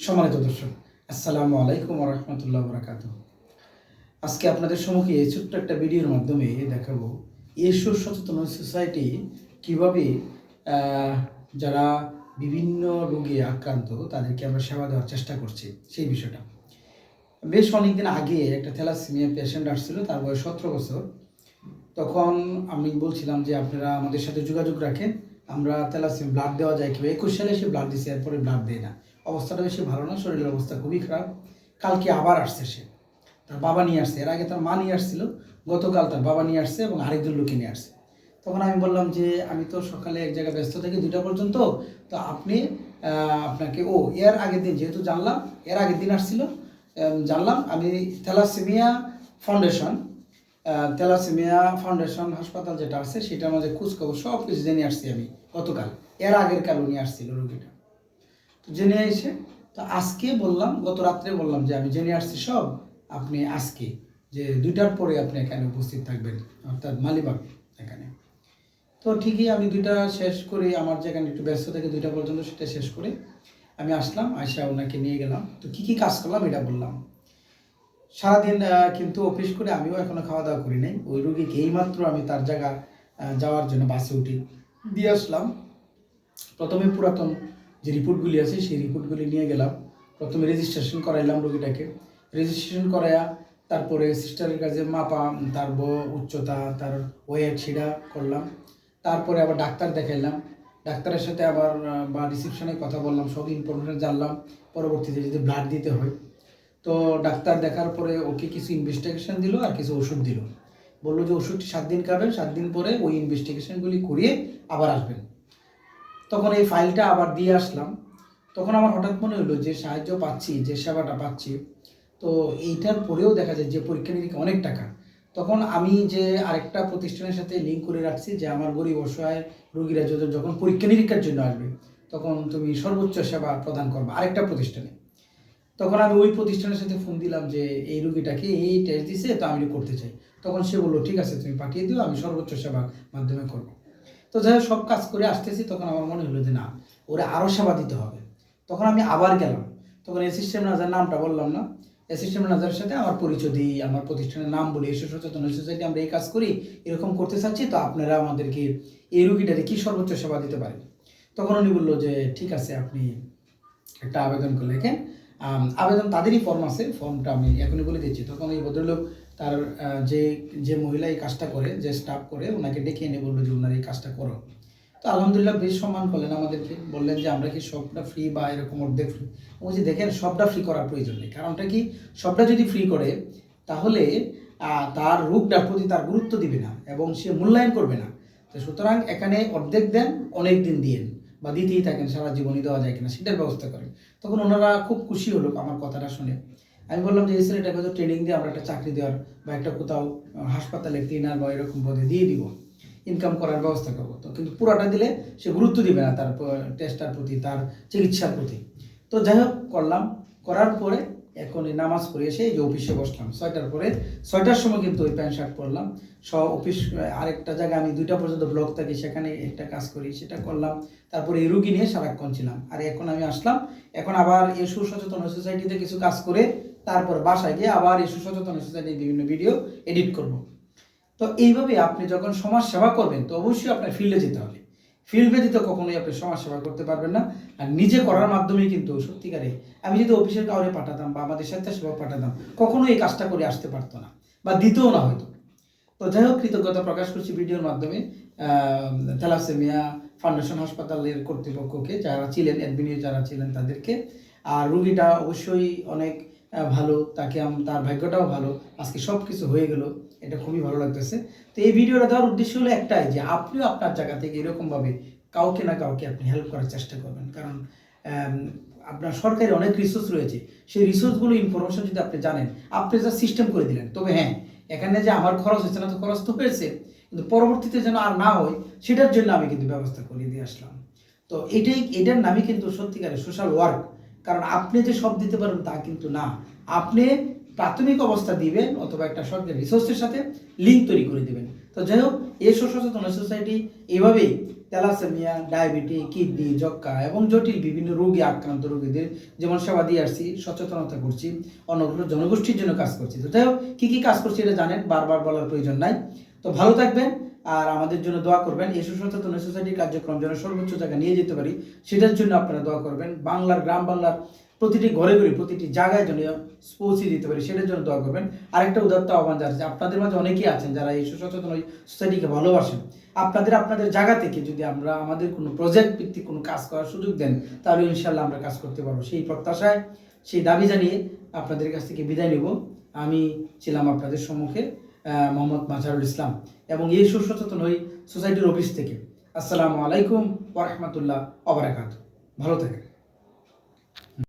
সম্মানিত দর্শক, আসসালামু আলাইকুম রহমতুল্লাহ বরাকাত আজকে আপনাদের সম্মুখে ছোট্ট একটা ভিডিওর মাধ্যমে দেখাবো এসব সচেতন সোসাইটি কীভাবে যারা বিভিন্ন রোগে আক্রান্ত তাদেরকে আমরা সেবা দেওয়ার চেষ্টা করছি সেই বিষয়টা। বেশ অনেকদিন আগে একটা থ্যালাসিমিয়া পেশেন্ট আসছিল, তার বয়স সতেরো বছর। তখন আমি বলছিলাম যে আপনারা আমাদের সাথে যোগাযোগ রাখেন, আমরা থ্যালাসিমিয়া ব্লাড দেওয়া যায় কিংবা একুশ সালে সে ব্লাড দিছে, এরপরে ব্লাড দেয় না। অবস্থাটা বেশি ভালো না, শরীরের অবস্থা খুবই খারাপ। কালকে আবার আসছে সে। তার বাবা নিয়ে আসছে। এর আগে তার মা নিয়ে আসছিল। গতকাল তার বাবা নিয়ে আসছে এবং আরেকজন লোকে নিয়ে আসছে। তখন আমি বললাম যে, আমি তো সকালে এক জায়গায় ব্যস্ত থাকি দুটা পর্যন্ত। তো আপনি আপনাকে, ও, এর আগের দিন যেহেতু জানলাম, এর আগের দিন আসছিল। জানলাম, আমি থ্যালাসেমিয়া ফাউন্ডেশন তেলাসেমিয়া ফাউন্ডেশন হাসপাতাল যেটা আছে, সেটার মাঝে খোঁজখবর সব কিছু জেনে আসছি আমি গতকাল। এর আগের উনি আসছিল রোগীটা। জেনে এসে, তো আজকে বললাম, গত রাত্রে বললাম যে আমি জেনে আসছি সব, আপনি আজকে যে দুইটার পরে আপনি এখানে উপস্থিত থাকবেন, অর্থাৎ মালিবাগ এখানে। তো ঠিকই আমি দুইটা শেষ করে, আমার যেখানে একটু ব্যস্ত থাকে দুইটা পর্যন্ত সেটা শেষ করে আমি আসলাম আয়সা ওনাকে নিয়ে গেলাম। তো কি কি কাজ করলাম এটা বললাম। সারাদিন কিন্তু অফিস করে আমিও এখনও খাওয়া দাওয়া করি নাই। ওই রুগীকে এইমাত্র আমি তার জায়গা যাওয়ার জন্য বাসে উঠি। দিয়ে আসলাম। প্রথমে পুরাতন যে রিপোর্টগুলি আছে, সেই রিপোর্টগুলি নিয়ে গেলাম। প্রথমে রেজিস্ট্রেশন করাইলাম রোগীটাকে। রেজিস্ট্রেশন করাইয়া তারপরে সিস্টারের কাছে মাপা তার ব উচ্চতা, তার ওয়েট সেটা করলাম। তারপরে আবার ডাক্তার দেখাইলাম। ডাক্তারের সাথে আবার, বা রিসেপশনে কথা বললাম, সব ইনফরমেশন জানলাম। পরবর্তীতে যদি ব্লাড দিতে হয়। তো ডাক্তার দেখার পরে ওকে কিছু ইনভেস্টিগেশন দিল আর কিছু ওষুধ দিল। বলল যে, ওষুধটি সাত দিন খাবেন, সাত দিন পরে ওই ইনভেস্টিগেশনগুলি করিয়ে আবার আসবেন। তখন এই ফাইলটা আবার দিয়ে আসলাম। তখন আমার হঠাৎ মনে হলো যে সাহায্য পাচ্ছি, যে সেবাটা পাচ্ছি। তো এইটার পরেও দেখা যায় যে পরীক্ষা নিরীক্ষা অনেক টাকা। তখন আমি যে আরেকটা প্রতিষ্ঠানের সাথে লিঙ্ক করে রাখছি যে আমার গরিব, অসহায় রুগীরা যখন যখন পরীক্ষা নিরীক্ষার জন্য আসবে, তখন তুমি সর্বোচ্চ সেবা প্রদান করবে আরেকটা প্রতিষ্ঠানে। তখন আমি ওই প্রতিষ্ঠানের সাথে ফোন দিলাম যে এই রুগীটাকে এই টেস্ট দিছে, তো আমি করতে চাই। তখন সে বলল, ঠিক আছে, তুমি পাঠিয়ে দিও, আমি সর্বোচ্চ সেবার মাধ্যমে করব। তো যাই সব কাজ করে আসতেছি, তখন আমার মনে হলো যে না, ওরা আরও সেবা দিতে হবে। তখন আমি আবার গেলাম। তখন অ্যাসিস্ট্যান্ট ম্যানেজার নামটা বললাম না। অ্যাসিস্ট্যান্ট ম্যানেজারের সাথে আমার পরিচয় দিই, আমার প্রতিষ্ঠানের নাম বলি, এসে সচেতন সোসাইটি আমরা এই কাজ করি, এরকম করতে চাচ্ছি, তো আপনারা আমাদেরকে এই রুগীটারে কি সর্বোচ্চ সেবা দিতে পারেন? তখন উনি বলল যে, ঠিক আছে, আপনি একটা আবেদন করে লেখেন। আবেদন তাদেরই ফর্ম আছে ফর্মটা আমি এখনই বলে দিচ্ছি। তখন এই ভদ্রলোক তার যে যে মহিলা এই কাজটা করে, যে স্টাফ করে ওনাকে ডেকে এনে বলল যে ওনার এই কাজটা করো। তো আলহামদুলিল্লাহ বেশ সম্মান করলেন আমাদেরকে। বললেন যে, আমরা কি সবটা ফ্রি বা এরকম অর্ধেক ফ্রি বলছি, দেখেন, সবটা ফ্রি করার প্রয়োজন নেই। কারণটা কি? সবটা যদি ফ্রি করে, তাহলে তার রোগটার প্রতি তার গুরুত্ব দিবে না এবং সে মূল্যায়ন করবে না। তো সুতরাং এখানে অর্ধেক দেন, অনেক দিন দিয়েন বা দিতেই থাকেন, সারা জীবনই দেওয়া যায় কিনা, সেটার ব্যবস্থা করেন। তখন ওনারা খুব খুশি হলো আমার কথাটা শুনে। আমি বললাম যে এই ছেলেটাকে তো ট্রেনিং দিয়ে আমরা একটা চাকরি দেওয়ার বা একটা কোথাও হাসপাতালে ক্লিনার বা এরকম পদে দিয়ে দিব। ইনকাম করার ব্যবস্থা করব। তো কিন্তু পুরোটা দিলে সে গুরুত্ব দিবে না তার টেস্টার প্রতি, তার চিকিৎসার প্রতি। তো যাই হোক, করলাম। করার পরে এখন এই নামাজ পড়ে এসে এই যে অফিসে বসলাম। ছয়টার পরে, ছয়টার সময় কিন্তু ওই প্যান্ট শার্ট পরলাম। সব অফিস, আরেকটা জায়গায় আমি দুইটা পর্যন্ত ব্লক থাকি, সেখানে একটা কাজ করি, সেটা করলাম। তারপরে এই রুগী নিয়ে সারাক্ষণ ছিলাম। আর এখন আমি আসলাম। এখন আবার এই সুসচেতন সোসাইটিতে কিছু কাজ করে তারপর বাসায় গিয়ে আবার এই সুসচেতন সোসাইটির বিভিন্ন ভিডিও এডিট করব। তো এইভাবে আপনি যখন সমাজ সেবা করবেন, তো অবশ্যই আপনার ফিল্ডে যেতে হবে। ফিল্ড ব্যতীত কখনোই আপনি সমাজ সেবা করতে পারবেন না। আর নিজে করার মাধ্যমে কিন্তু, সত্যিকারে, আমি যদি অফিসের কাউরে পাঠাতাম বা আমাদের স্বেচ্ছাসেবক পাঠাতাম কখনো এই কাজটা করে আসতে পারতো না বা দিতেও না হয়তো। তো যাই হোক, কৃতজ্ঞতা প্রকাশ করছি ভিডিওর মাধ্যমে। থ্যালাসেমিয়া ফাউন্ডেশন হাসপাতালের কর্তৃপক্ষকে যারা ছিলেন অ্যাডমিনে যারা ছিলেন তাদেরকে। আর রুগীটা অবশ্যই অনেক ভালো, তাকে তার ভাগ্যটাও ভালো। আজকে সব কিছু হয়ে গেল, এটা খুবই ভালো লাগতেছে। তো এই ভিডিওটা দেওয়ার উদ্দেশ্য হলো একটাই যে, আপনিও আপনার জায়গা থেকে এরকমভাবে কাউকে না কাউকে আপনি হেল্প করার চেষ্টা করবেন। কারণ আপনার সরকারি অনেক রিসোর্স রয়েছে। সেই রিসোর্সগুলো ইনফরমেশন যদি আপনি জানেন, আপনি যা সিস্টেম করে দিলেন। তবে হ্যাঁ এখানে যে আমার খরচ হচ্ছে না তো খরচ তো হয়েছে, কিন্তু পরবর্তীতে যেন আর না হয়, সেটার জন্য আমি কিন্তু ব্যবস্থা করে দিয়ে আসলাম। তো এটাই, এটার নামই কিন্তু সত্যিকারের সোশ্যাল ওয়ার্ক কারণ আপনি যে সব দিতে পারবেন তা কিন্তু না। আপনি প্রাথমিক অবস্থা দিবেন অথবা একটা সরকারি রিসোর্সের সাথে লিঙ্ক তৈরি করে দিবেন। তো যাই হোক, এই সচেতন সোসাইটি এভাবেই তেলাসেমিয়া ডায়াবেটিস কিডনি যক্কা এবং জটিল বিভিন্ন রোগে আক্রান্ত রোগীদের যেমন সেবা দিয়ে আসছি, সচেতনতা করছি, অন্যগুলো জনগোষ্ঠীর জন্য কাজ করছি। তো যাই হোক, কী কী কাজ করছি এটা জানেন, বারবার বলার প্রয়োজন নাই। তো ভালো থাকবেন আর আমাদের জন্য দোয়া করবেন। এই সুসচেতন সোসাইটির কার্যক্রম যেন সর্বোচ্চ জায়গায় নিয়ে যেতে পারি, সেটার জন্য আপনারা দোয়া করবেন। বাংলার, গ্রাম বাংলার প্রতিটি ঘরে ঘরে, প্রতিটি জায়গায় যেন পৌঁছে দিতে পারি, সেটার জন্য দোয়া করবেন। আরেকটা উদাত্ত আহ্বান যাচ্ছে আপনাদের মাঝে অনেকেই আছেন যারা এই সুসচেতন সোসাইটিকে ভালোবাসেন। আপনাদের আপনাদের জায়গা থেকে যদি আমরা আমাদের কোনো প্রজেক্ট ভিত্তিক কোনো কাজ করার সুযোগ দেন, তাহলে ইনশাল্লাহ আমরা কাজ করতে পারব। সেই প্রত্যাশায়, সেই দাবি জানিয়ে আপনাদের কাছ থেকে বিদায় নেব। আমি ছিলাম আপনাদের সম্মুখে। মোহাম্মদ মাজারুল ইসলাম এবং এই সুসচেতন ওই সোসাইটির অফিস থেকে। আসসালামু আলাইকুম ওরহমতুল্লাহ অবরাকাত ভালো থাকেন।